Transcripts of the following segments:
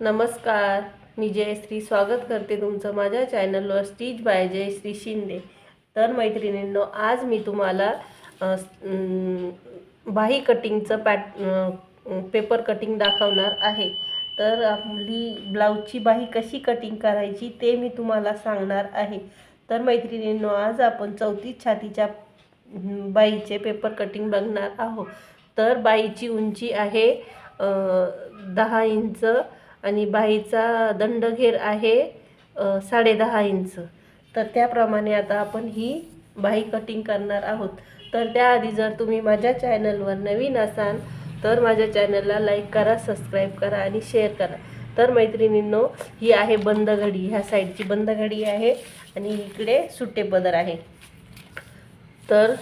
नमस्कार. मी जयश्री स्वागत करते तुमचं माझ्या चॅनलवर स्टीच बाय जयश्री शिंदे. तर मैत्रिणींनो आज मी तुम्हाला बाही कटिंगचं पॅट पेपर कटिंग दाखवणार आहे. तर आपली ब्लाऊजची बाही कशी कटिंग करायची ते मी तुम्हाला सांगणार आहे. तर मैत्रिणींनो आज आपण चौतीस छातीच्या बाईचे पेपर कटिंग बघणार आहोत. तर बाईची उंची आहे दहा इंच आणि बाईचा दंडघेर आहे साडेदहा इंच. तर त्याप्रमाणे आता आपण ही बाही कटिंग करणार आहोत. तर त्याआधी जर तुम्ही माझ्या चॅनलवर नवीन असाल तर माझ्या चॅनलला लाईक करा सबस्क्राईब करा आणि शेअर करा. तर मैत्रिणींनो ही आहे बंद घडी ह्या साईडची बंद घडी आहे आणि इकडे सुट्टे पदर आहे. तर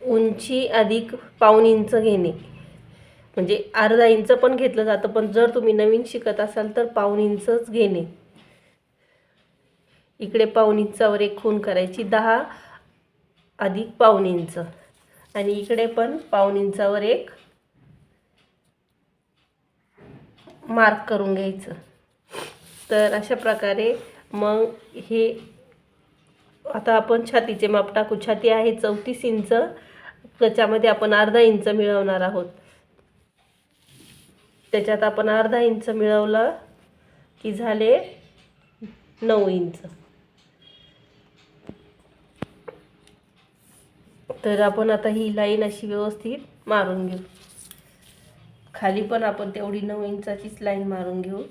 उंची अधिक पाऊण इंच घेणे. म्हणजे अर्धा इंच पण घेतलं जातं पण जर तुम्ही नवीन शिकत असाल तर पाऊण इंचच घेणे. इकडे पाऊण इंचावर एक खून करायची दहा अधिक पाऊण इंच. आणि इकडे पण पाऊण इंचावर एक मार्क करून घ्यायचं. तर अशा प्रकारे मग हे आता आपण छातीचे माप टाकू. छाती आहे चौतीस इंच त्याच्यामध्ये आपण अर्धा इंच मिळवणार आहोत. त्याच्यात आपण अर्धा इंच मिळवलं की झाले नऊ इंच. तर आपण आता ही लाईन अशी व्यवस्थित मारून घेऊ. खाली पण आपण तेवढी नऊ इंचाचीच लाईन मारून घेऊ.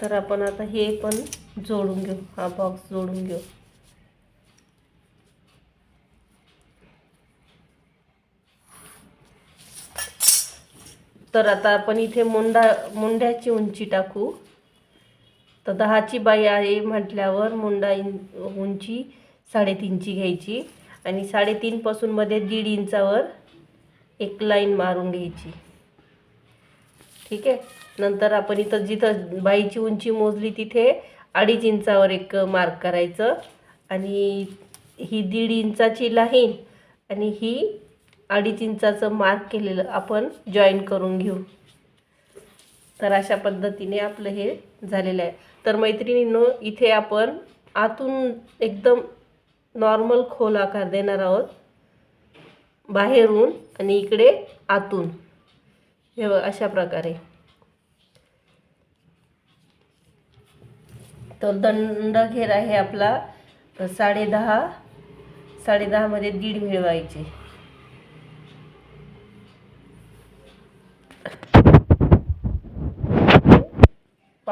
तर आपण आता हे पण जोडून घेऊ. हा बॉक्स जोडून घेऊ. तर आता आपण इथे मुंडा मुंड्याची उंची टाकू. तर दहाची बाई आहे म्हटल्यावर मुंडा इन उंची साडेतीनची घ्यायची आणि साडेतीनपासून मध्ये दीड इंचावर एक लाईन मारून घ्यायची. ठीक आहे? नंतर आपण इथं जिथं बाईची उंची मोजली तिथे अडीच इंचावर एक मार्क करायचं आणि ही दीड इंचाची लाईन आणि ही अडीच इंचाचं मार्क केलेलं आपण जॉईन करून घेऊ. तर अशा पद्धतीने आपलं हे झालेलं आहे. तर मैत्रिणींनो इथे आपण आतून एकदम नॉर्मल खोल आकार देणार आहोत. बाहेरून आणि इकडे आतून. हे अशा प्रकारे. तर दंड घेर आहे आपला साडेदहा साडेदहामध्ये दीड मिळवायचे.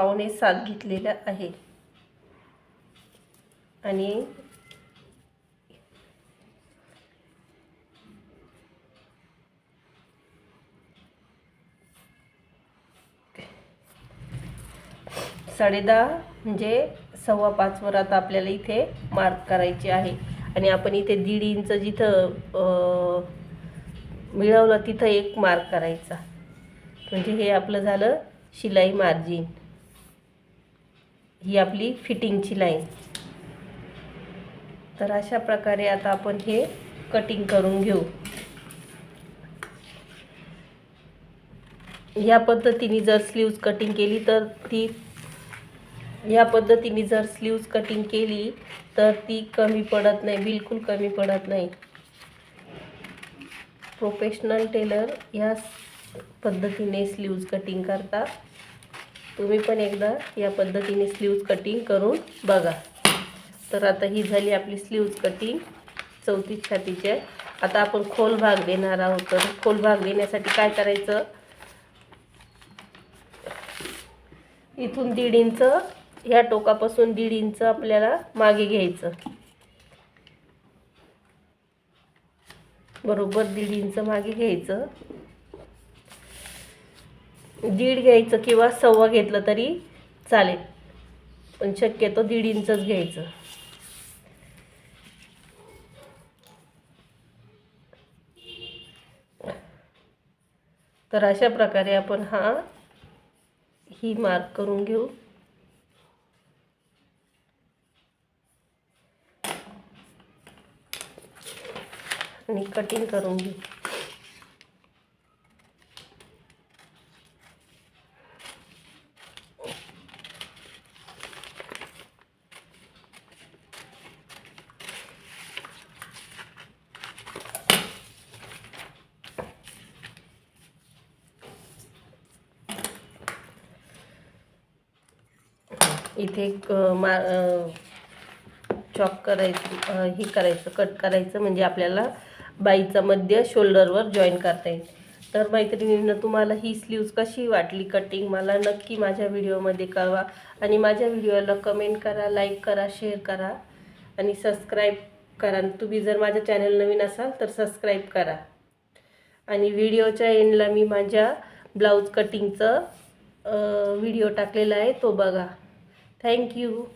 पावणे सात घेतलेलं आहे. आणि साडेदहा म्हणजे सव्वा पाचवर आता आपल्याला इथे मार्क करायचे आहे. आणि आपण इथे दीड इंच जिथं मिळवलं तिथं एक मार्क करायचा. म्हणजे हे आपलं झालं शिलाई मार्जिन ही आपली फिटिंगची लाईन. तर अशा प्रकारे आता आपण हे कटिंग करून घेऊ. या पद्धतीने जर स्लीव्ज कटिंग केली तर ती या पद्धतीने जर स्लीव्ज कटिंग केली तर ती कमी पडत नाही बिलकुल कमी पडत नाही. प्रोफेशनल टेलर या पद्धतीने स्लीव्ज कटिंग करतात तुम्ही पण एकदा या पद्धतीने स्लीव्ज कटिंग करून बघा. तर आता ही झाली आपली स्लीव्ज कटिंग चौतीस छातीचे. आता आपण खोल भाग देणार आहोत. तर खोल भाग देण्यासाठी काय करायचं? इथून दीड इंच ह्या टोकापासून दीड इंच आपल्याला मागे घ्यायचं. बरोबर दीड इंच मागे घ्यायचं. दीड घ्यायचं किंवा सव्वा घेतलं तरी चालेल. पण शक्यतो दीड इंचच घ्यायचं. तर अशा प्रकारे आपण हा ही मार्क करून घेऊ. आणि कटिंग करून घेऊ. इथे क- मा चॉक करायचं हे करायचं कट करायचं म्हणजे आपल्याला बाईचा मध्य शोल्डरवर जॉईन करता येईल. तर मैत्रिणींना तुम्हाला ही स्लीव्ज कशी वाटली कटिंग मला नक्की माझ्या व्हिडिओमध्ये कळवा. आणि माझ्या व्हिडिओला कमेंट करा लाईक करा शेअर करा. आणि सबस्क्राईब करा. तुम्ही जर माझ्या चॅनल नवीन असाल तर सबस्क्राईब करा. आणि व्हिडिओच्या एंडला मी माझ्या ब्लाऊज कटिंगचं व्हिडिओ टाकलेला आहे तो बघा. thank you.